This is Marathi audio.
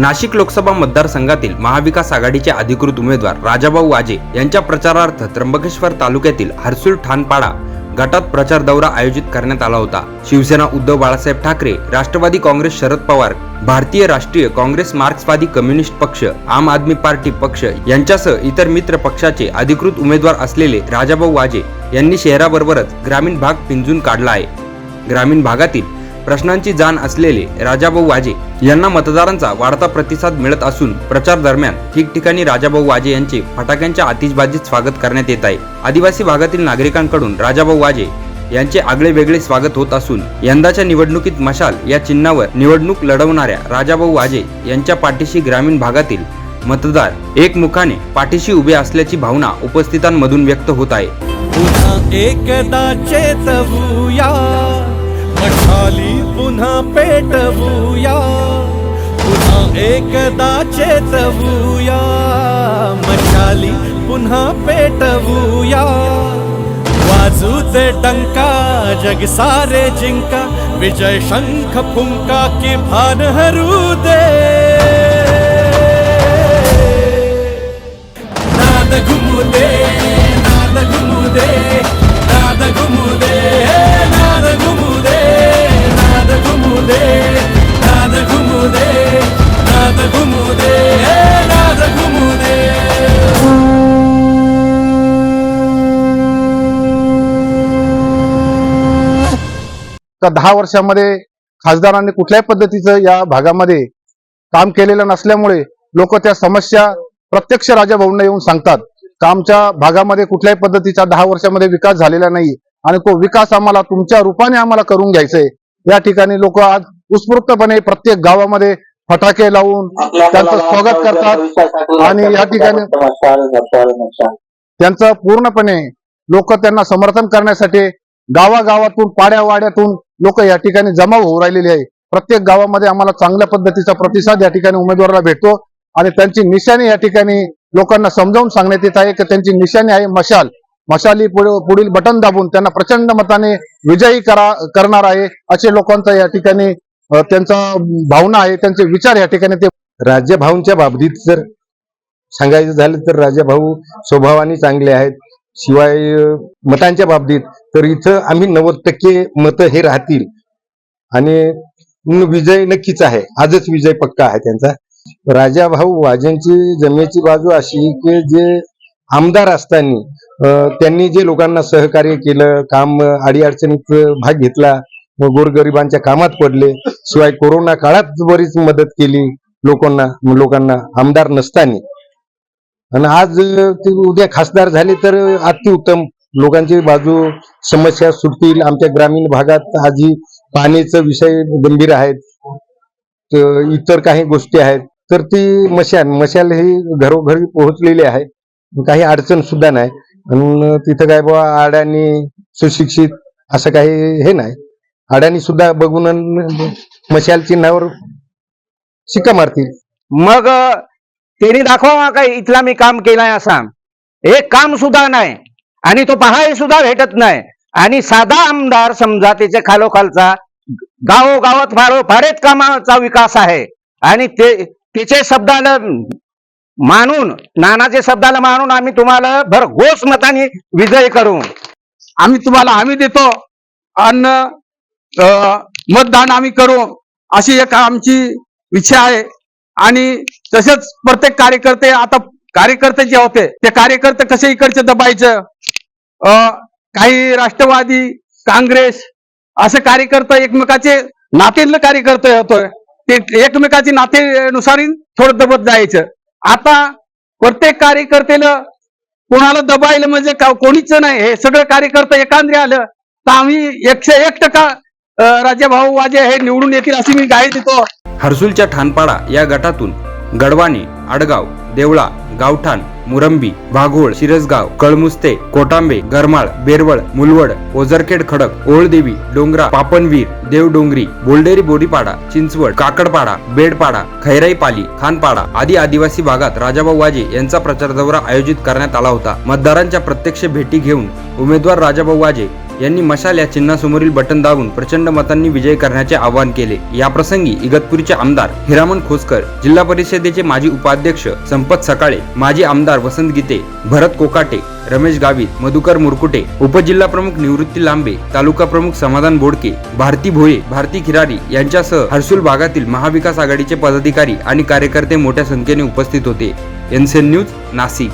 नाशिक लोकसभा मतदारसंघातील महाविकास आघाडीचे अधिकृत उमेदवार राजाभाऊ वाजे यांच्या प्रचारार्थ त्र्यंबकेश्वर तालुक्यातील हर्सुल ठाणपाडा गटात प्रचार दौरा आयोजित करण्यात आला होता. शिवसेना उद्धव बाळासाहेब ठाकरे राष्ट्रवादी काँग्रेस शरद पवार भारतीय राष्ट्रीय काँग्रेस मार्क्सवादी कम्युनिस्ट पक्ष आम आदमी पार्टी पक्ष यांच्यासह इतर मित्र पक्षाचे अधिकृत उमेदवार असलेले राजाभाऊ वाजे यांनी शहराबरोबरच ग्रामीण भाग पिंजून काढला आहे. ग्रामीण भागातील प्रश्नांची जाण असलेले राजाभाऊ वाजे यांना मतदारांचा वाढता प्रतिसाद मिळत असून प्रचार दरम्यान ठिकठिकाणी राजाभाऊ वाजे यांचे फटाक्यांच्या आतिषबाजीत स्वागत करण्यात येत आहे. आदिवासी भागातील नागरिकांकडून राजाभाऊ वाजे यांचे आगळे वेगळे स्वागत होत असून यंदाच्या निवडणुकीत मशाल या चिन्हावर निवडणूक लढवणाऱ्या राजाभाऊ वाजे यांच्या पाठीशी ग्रामीण भागातील मतदार एकमुखाने पाठीशी उभे असल्याची भावना उपस्थितांमधून व्यक्त होत आहे. पुन्हा पुन्हा पेटवूया. पुन्हा एकदा चेतवूया. मशाली पुन्हा पेटवूया. वाजूचे डंका जग सारे जिंका. विजय शंख फुंका की भान हरू दे. नाद घुमू दे नाद घुमू दे. का दहा वर्षामध्ये खासदारांनी कुठल्याही पद्धतीचं या भागामध्ये काम केलेलं नसल्यामुळे लोक त्या समस्या प्रत्यक्ष राजाभाऊंना येऊन सांगतात. का आमच्या भागामध्ये कुठल्याही पद्धतीचा दहा वर्षामध्ये विकास झालेला नाही आणि तो विकास आम्हाला तुमच्या रूपाने आम्हाला करून घ्यायचंय. या ठिकाणी लोक आज उत्स्फूर्तपणे प्रत्येक गावामध्ये फटाके लावून त्यांचं स्वागत करतात आणि या ठिकाणी त्यांचं पूर्णपणे लोक त्यांना समर्थन करण्यासाठी गावागावातून पाड्यावाड्यातून लोक या ठिकाणी जमा होऊ राहिलेली आहे. प्रत्येक गावामध्ये आम्हाला चांगल्या पद्धतीचा प्रतिसाद या ठिकाणी उमेदवाराला भेटतो आणि त्यांची निशाणी या ठिकाणी लोकांना समजावून सांगण्यात येत आहे की त्यांची निशाणी आहे मशाल. मशाली पुढील बटन दाबून त्यांना प्रचंड मताने विजयी करा करणार आहे असे लोकांचा या ठिकाणी त्यांचा भावना आहे त्यांचे विचार या ठिकाणी ते राजाभाऊंच्या बाबतीत जर सांगायचं झालं तर राजाभाऊ स्वभावाने चांगले आहेत. शिवाय मतांच्या बाबतीत तर इथं आम्ही नव्वद टक्के मतं हे राहतील. आणि विजय नक्कीच आहे. आजच विजय पक्का आहे त्यांचा. राजा भाऊ वाजेंची जमेची बाजू अशी की जे आमदार असताना त्यांनी जे लोकांना सहकार्य केलं काम अडीअडचणीत भाग घेतला गोरगरिबांच्या कामात पडले शिवाय कोरोना काळात बरीच मदत केली लोकांना लोकांना आमदार नसताना. आणि आज ते उद्या खासदार झाले तर अतिउत्तम. लोकांची बाजू समस्या सुटतील. आमच्या ग्रामीण भागात आजी पाण्याचा विषय गंभीर आहेत. तर इतर काही गोष्टी आहेत. तर ती मशाल मशाल ही घरोघरी पोहोचलेली आहे. काही अडचण सुद्धा नाही. आणि तिथं काय बाबा अडाणी सुशिक्षित असं काही हे नाही. अडाणी सुद्धा बघून मशाल चिन्हावर शिक्का मारतील. मग त्यांनी दाखवा काय इथला मी काम केलाय असा. एक काम सुद्धा नाही. आणि तो पहाय सुद्धा भेटत नाही. आणि साधा आमदार समजा त्याच्या खालोखालचा गावोगावात फार फारच कामाचा विकास आहे. आणि ते तिचे शब्दाला मानून नानाचे शब्दाला मानून आम्ही तुम्हाला भरघोस मताने विजय करू. आम्ही तुम्हाला हमी देतो अन्न मतदान आम्ही करू. अशी एक आमची इच्छा आहे. आणि तसेच प्रत्येक कार्यकर्ते आता कार्यकर्ते जे होते ते कार्यकर्ते कसे इकडचे दबायचं? काही राष्ट्रवादी काँग्रेस असे कार्यकर्ते एकमेकाचे नातेल कार्यकर्ते होतोय. ते एकमेकाची नातेनुसार थोडं दबत जायचं. आता प्रत्येक कार्यकर्त्याला कोणाला दबायला म्हणजे का- कोणीच नाही. हे सगळं कार्यकर्ते एकांद्रे आलं. तर आम्ही एकशे एक टक्का राजे भाऊ वाजे हे निवडून येतील अशी मी गाय देतो. हर्सुलच्या ठाणपाडा या गटातून गडवाणी आडगाव देवळा गावठाण मुरंबी वाघोळ शिरसगाव कळमुस्ते कोटांबे गरमाळ बेरवळ मुलवड ओझरखेड खडक ओळदेवी डोंगरा पापनवीर देवडोंगरी बोलडेरी बोरीपाडा चिंचवड काकडपाडा बेडपाडा खैराईपाली खानपाडा आदी आदिवासी भागात राजाभाऊ वाजे यांचा प्रचार दौरा आयोजित करण्यात आला होता. मतदारांच्या प्रत्यक्ष भेटी घेऊन उमेदवार राजाभाऊ वाजे यांनी मशाल या चिन्हासमोरील बटन दाबून प्रचंड मतांनी विजय करण्याचे आवाहन केले. या प्रसंगी इगतपुरीचे आमदार हिरामन खोसकर जिल्हा परिषदेचे माजी उपाध्यक्ष संपत सकाळे माजी आमदार वसंत गीते भरत कोकाटे रमेश गावित मधुकर मुरकुटे उपजिल्हा प्रमुख निवृत्ती लांबे तालुका प्रमुख समाधान बोडके भारती भोये भारती खिरारी यांच्यासह हर्सुल भागातील महाविकास आघाडीचे पदाधिकारी आणि कार्यकर्ते मोठ्या संख्येने उपस्थित होते. एनसेन न्यूज नाशिक.